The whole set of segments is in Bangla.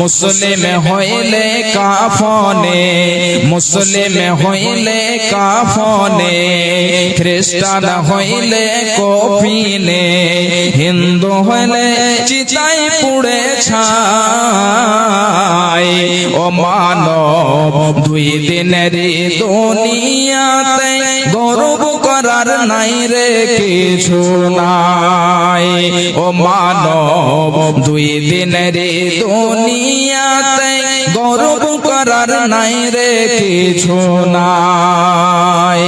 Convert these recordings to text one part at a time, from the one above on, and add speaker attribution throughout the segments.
Speaker 1: মুসলিম হইলে কাফনে, মুসলিম হইলে কাফনে, খ্রিস্টান হইলে কফিনে, হিন্দু হইলে চিতাই পুড়ে ছাই। ও মানব, দুই দিনের গৌরব করার নাই রে, কিছু নাই। ও মানব, দুই দিনের দুনিয়াতে গৌরব করার নাই রে, কিছু নাই।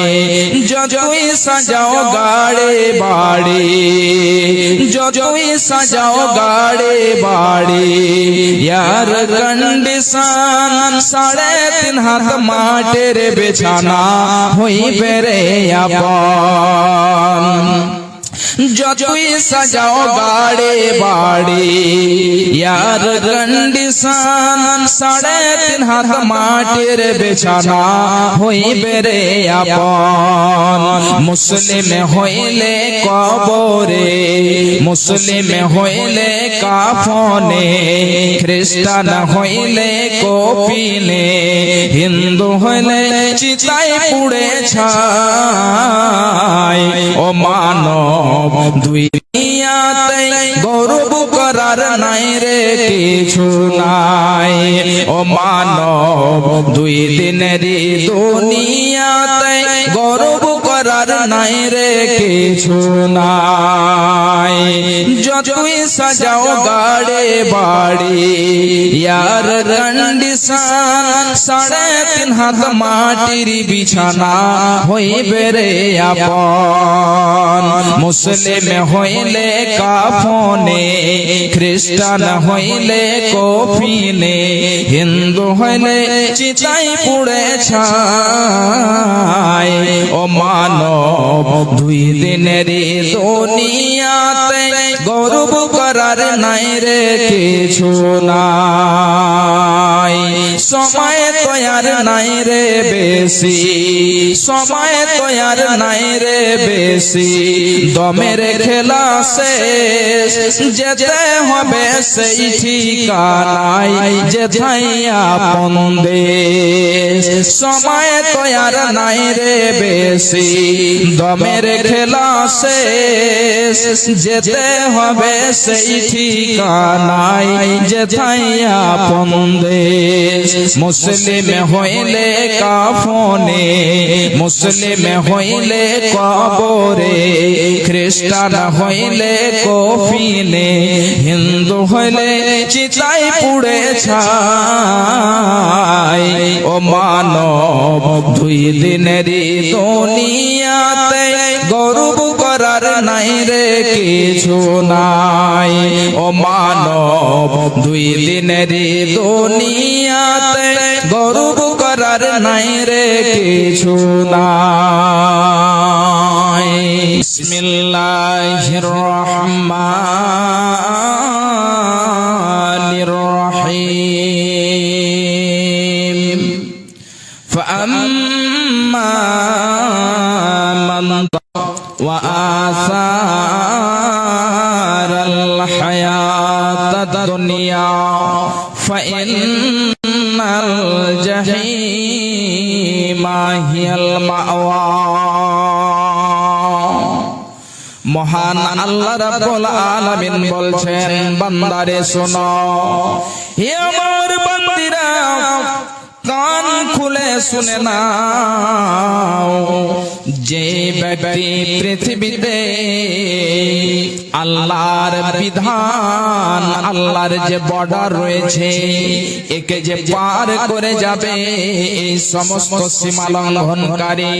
Speaker 1: যতই সাজাও গাড়ে, বাড়ি। যতই সাজাও গাড়ে, বাড়ি। ইয়ার কন্ডিশন সাড়ে তিন হাত মাটির বিছানা হইবে রে আপন যতই সাজাও গাড়ে বাড়ি, ইয়ার কন্ডিশন সাড়ে তিন হাত মাটির বিছানা হইবে রে আপন। মুসলিম হইলে কবরে, মুসলিম হইলে কাফনে, খ্রিস্টান হইলে কপিলে হিন্দু হইলে চিতাই পুড়ে ছাই। ও মানব দুই গৌরব করার নাই রে কিছু নাই। ও মানব, দুই দিনের দুনিয়াতে গৌরব করার নাই রে কিছু নাই। যতই সাজাও গাড়ে, বাড়ি, ইয়ার কন্ডিশন সাড়ে তিন হাত মাটির বিছানা হইবে রে আপন। মুসলিম হইলে কাফনে, খ্রিস্টান হইলে কফিনে, হিন্দু হইলে চিতাই পুড়ে ছায় ও মানব, দুই দিনের দুনিয়াতে গৌরব করার নাই রে, কিছু নাই। সময় তৈয়ার নাই রে বেশি। সময় তৈয়ার নাই রে বেশি। দমের খেলা শেষ, যেতে হবে সেই ঠিকানায় যেথাই আপন দেশ। সময় তৈয়ার নাই রে বেশি। দমের খেলা শেষ, যেতে হবে সেই ঠিকানায় যেথাই আপন দেশ। মুসলিম হইলে কাফনে, মুসলিম হইলে কবরে, খ্রিস্টান হইলে কফিনে, হিন্দু হইলে চিতাই পুড়ে ছাই। ও মানব, দুই দিনের দুনিয়াতে গৌরব করার নাই রে কিছু। নাই ও মানব দুই দিনের দুনিয়াতে গৌরব করার নাই রে কিছু নাই বিসমিল্লাহির রহমানির রহিম فأما فإن الجحيم هي المأوى মহান আল্লাহ রাব্বুল আলামিন বলছেন বান্দারে শোনো হে আমার বান্দিরা কান খুলে শুনে নাও। যে ব্যক্তি পৃথিবীতে আল্লাহর বিধান, আল্লাহর যে বর্ডার রয়েছে, একে যে পার করে যাবে, এই সমস্ত সীমা লঙ্ঘনকারী,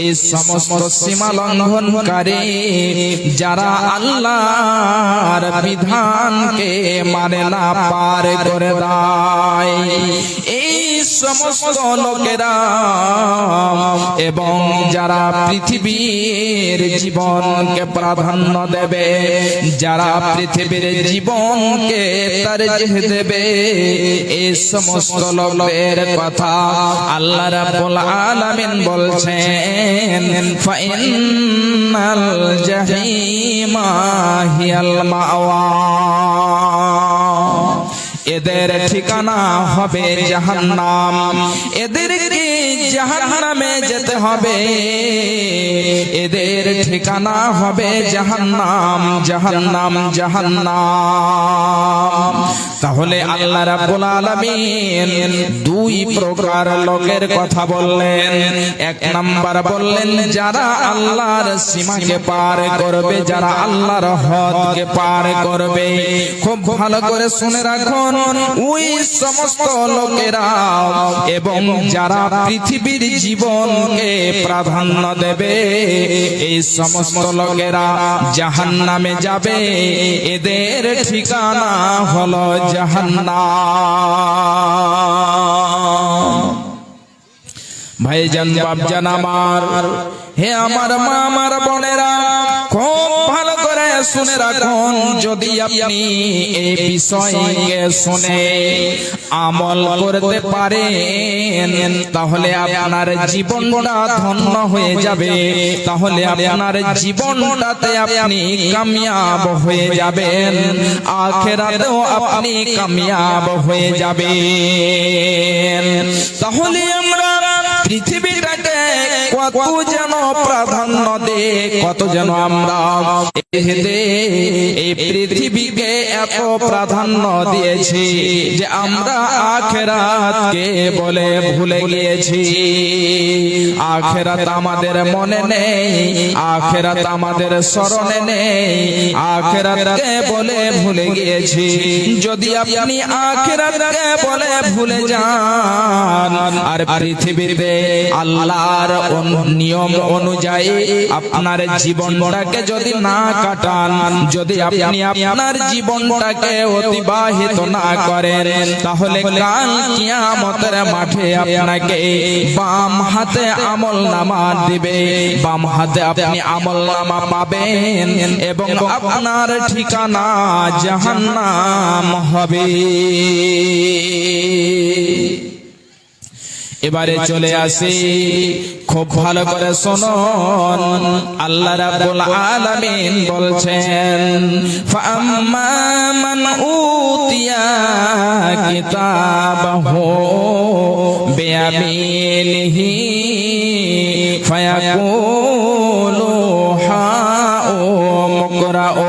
Speaker 1: এই সমস্ত সীমা লঙ্ঘনকারী, যারা আল্লাহর বিধানকে মানে না পার করে দেয় সমস্ত লোকেরা এবং যারা পৃথিবীর জীবনকে প্রাধান্য দেবে, যারা পৃথিবীর জীবনকে তার দেবে এই সমস্ত লোকের কথা আল্লাহ রাব্বুল আলামিন বলছেন ফাইনাল জাহিমা হিয়াল মাওয়া। এদের ঠিকানা হবে জাহান্নাম। এদেরকে জাহান্নামে যেতে হবে। এদের ঠিকানা হবে জাহান্নাম। জাহান্নাম জাহান্নাম। তাহলে আল্লাহ রাব্বুল আলামিন দুই প্রকার লোকের কথা বললেন। এক নাম্বার বললেন যারা আল্লাহর সীমাকে পার করবে যারা আল্লাহর হদকে পার করবে। খুব ভালো করে শুনে রাখুন ওই সমস্ত লোকেরা এবং যারা পৃথিবীর জীবনকে প্রাধান্য দেবে এই সমস্ত লোকেরা জাহান্নামে যাবে। এদের ঠিকানা হলো জাহান্নাম। ভাইজান বাপজান আমার। হে আমার মা আমার বোনেরা। শুনে রাখুন, যদি আপনি এই বিষয়কে শুনে আমল করতে পারেন, তাহলে আপনার জীবনটা ধন্য হয়ে যাবে। তাহলে আপনার জীবনটাতে আপনি কামিয়াব হয়ে যাবেন। আখেরাতেও আপনি কামিয়াব হয়ে যাবেন। তাহলে কত যেন প্রাধান্য দে, কত যেন আমরা পৃথিবীকে এত প্রাধান্য দিয়েছি যে আমরা আখেরাতকে বলে ভুলে গিয়েছি। আখেরাত আমাদের মনে নেই, আখেরাত আমাদের স্মরণে নেই, আখেরাতকে বলে ভুলে গিয়েছি। যদি আপনি আখেরাতকে বলে ভুলে যান, আর পৃথিবীতে আল্লাহর অন- নিয়ম অনুযায়ী আপনার জীবনটাকে যদি না কাটান যদি আপনি আপনার জীবনটাকে অতিবাহিত না করেন তাহলে কাল কিয়ামতের মাঠে আপনাকে বাম হাতে আমল নামা দিবে। বাম হাতে আপনি আমল নামা পাবেন এবং আপনার ঠিকানা জাহান্নাম হবে। এবারে চলে আসি। খুব ভালো করে শুনুন আল্লাহ রাব্বুল আলামিন বলছেন ফাম্মা মান উতিয়া কিতাবাহু বিয়ামিনিহি ফায়াকুলু হাউ মুকরাউ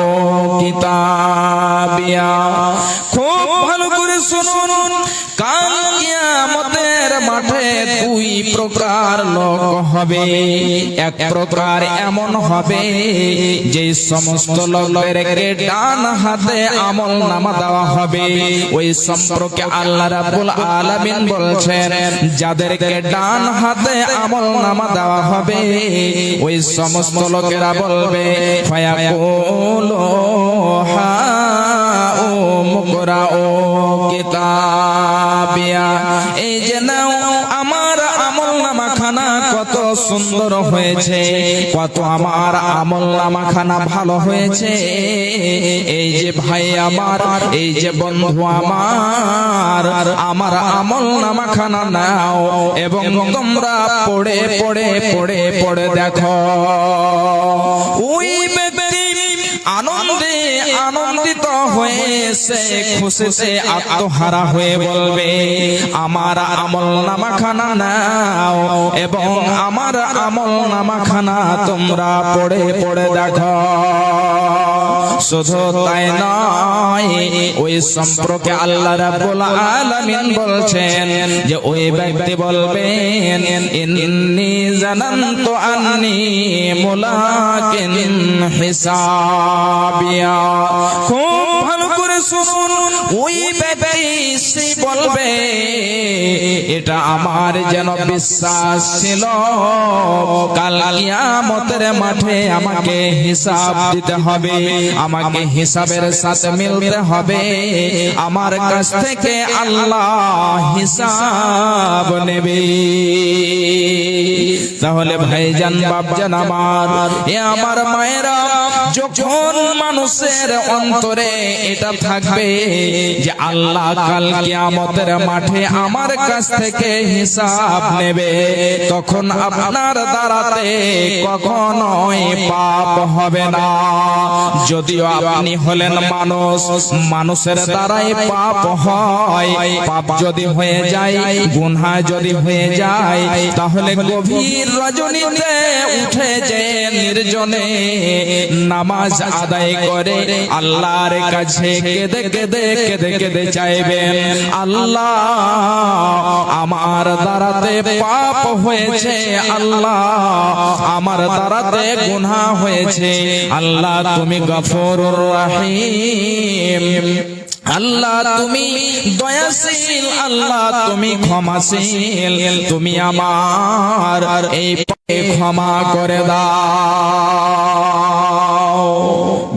Speaker 1: কিতাবিয়া। হবে, এক প্রকার এমন হবে যে সমস্ত লোকেরকে ডান হাতে আমল নামা দেওয়া হবে। ওই সম্পর্কে আল্লাহ রাব্বুল আলামিন বলছেন, যাদেরকে ডান হাতে আমল নামা দেওয়া হবে, ওই সমস্ত লোকেরা বলবে ও মুকরা ও কিতাবিয়া। এই যে নাও সুন্দর হয়েছে, কত আমার আমল নামা খানা ভালো হয়েছে। এই যে ভাই আমার, এই যে বন্ধু আমার আমার আমল নামা খানা নাও এবং তোমরা পড়ে পড়ে পড়ে পড়ে দেখো। ওই ব্যক্তি আনন্দে আনন্দিত হয়ে সে খুশিতে আত্মহারা হয়ে বলবে, আমার আমল নামা খানা নাও এবং আমার আমল নামা খানা তোমরা পড়ে পড়ে দেখো। শুধু তাই নয়, ওই সম্পর্কে আল্লাহ রাব্বুল আলামিন বলছেন যে ওই ব্যক্তি বলবেন, ইন্নী জানান্তু মুলাকিন হিসাবিয়া। খুব ভালো করে শুনুন, ওই ব্যক্তি বলবে এটা আমার যেন বিশ্বাস ছিল। কাল কিয়ামতের মাঠে আমাকে হিসাব দিতে হবে। আমাকে হিসাবের সাথে মিলতে হবে। আমার কাছ থেকে আল্লাহ হিসাব নেবে। তাহলে ভাইজান, বাপজান আমার, এ আমার মায়েরা, যখন মানুষের অন্তরে এটা থাকবে যে আল্লাহ কাল কিয়ামতের মাঠে আমার কাছ থেকে হিসাব নেবে। তখন আপনার দ্বারাতে কখনোই পাপ হবে না। যদিও আপনি হলেন মানুষ, মানুষের দ্বারাই পাপ হয়। পাপ যদি হয়ে যায়, গুনহা যদি হয়ে যায়, তাহলে গভীর রজনীতে উঠে যে নির্জনে নামাজ আদায় করে আল্লাহর কাছে কেঁদে কেঁদে কেঁদে কেঁদে চাইবেন। আল্লাহ আমার দ্বারাতে পাপ হয়েছে, আল্লাহ। আমার দ্বারাতে গুনাহ হয়েছে। আল্লাহ, তুমি গফর রাহিম। আল্লাহ, তুমি দয়াশীল। আল্লাহ, তুমি ক্ষমাশীল। তুমি আমার এই ক্ষমা করে দাও।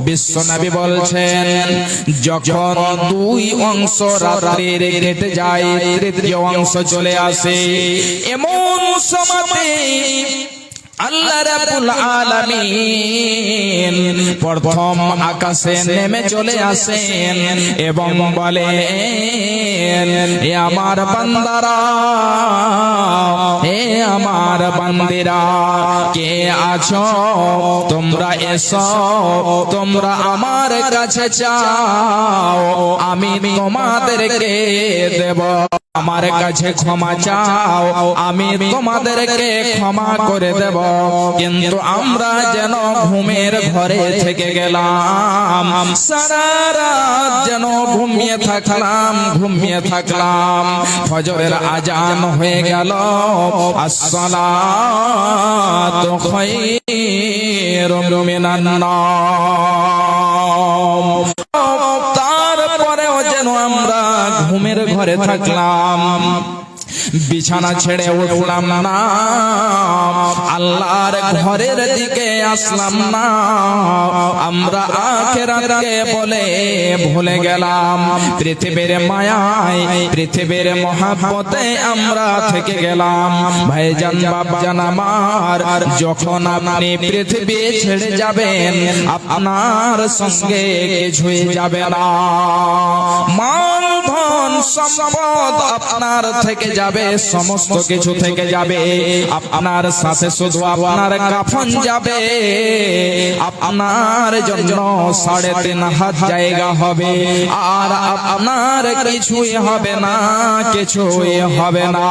Speaker 1: বিশ্বনবী বলছেন যখন দুই অংশ রাত্রির কেটে যায় তৃতীয় অংশ চলে আসে। এমন সমাতে আল্লাহ রাব্বুল আলামিন প্রথম আকাশে নেমে চলে আসেন এবং বলেন, এ আমার বান্দারা হে আমার বান্দিরা, কে আছো? তোমরা এসো, তোমরা আমার কাছে চাও আমি তোমাদেরকে দেব। আমার কাছে ক্ষমা চাও আমি তোমাদেরকে ক্ষমা করে দেব। কিন্তু আমরা যেন ঘুমের ঘরে থেকে গেলাম। সারা রাত যেন ঘুমিয়ে থাকলাম ঘুমিয়ে থাকলাম। ফজরের আজান হয়ে গেল। আসসালাতু খায়রুম মিনান নাম তারপরেও যেন আমরা ঘুমের ঘরে থাকলাম। বিছানা ছেড়ে উঠলাম না। আল্লাহর ঘরের দিকে আসলাম না। আমরা আখেরাতকে বলে ভুলে গেলাম। পৃথিবীর মায়ায় পৃথিবীর মহাব্বতে আমরা থেকে গেলাম। ভাইজান বাপজান আমার যখন আপনি পৃথিবী ছেড়ে যাবেন আপনার সঙ্গে কিছুই যাবে না। ধন সম্পদ আপনার থেকে যাবে, সমস্ত কিছু থেকে যাবে। আপনার সাথে শুধু আপনার কাফন যাবে। আপনার জন্য সাড়ে তিন হাত জায়গা হবে। আর আপনার কিছুই হবে না, কিছুই হবে না।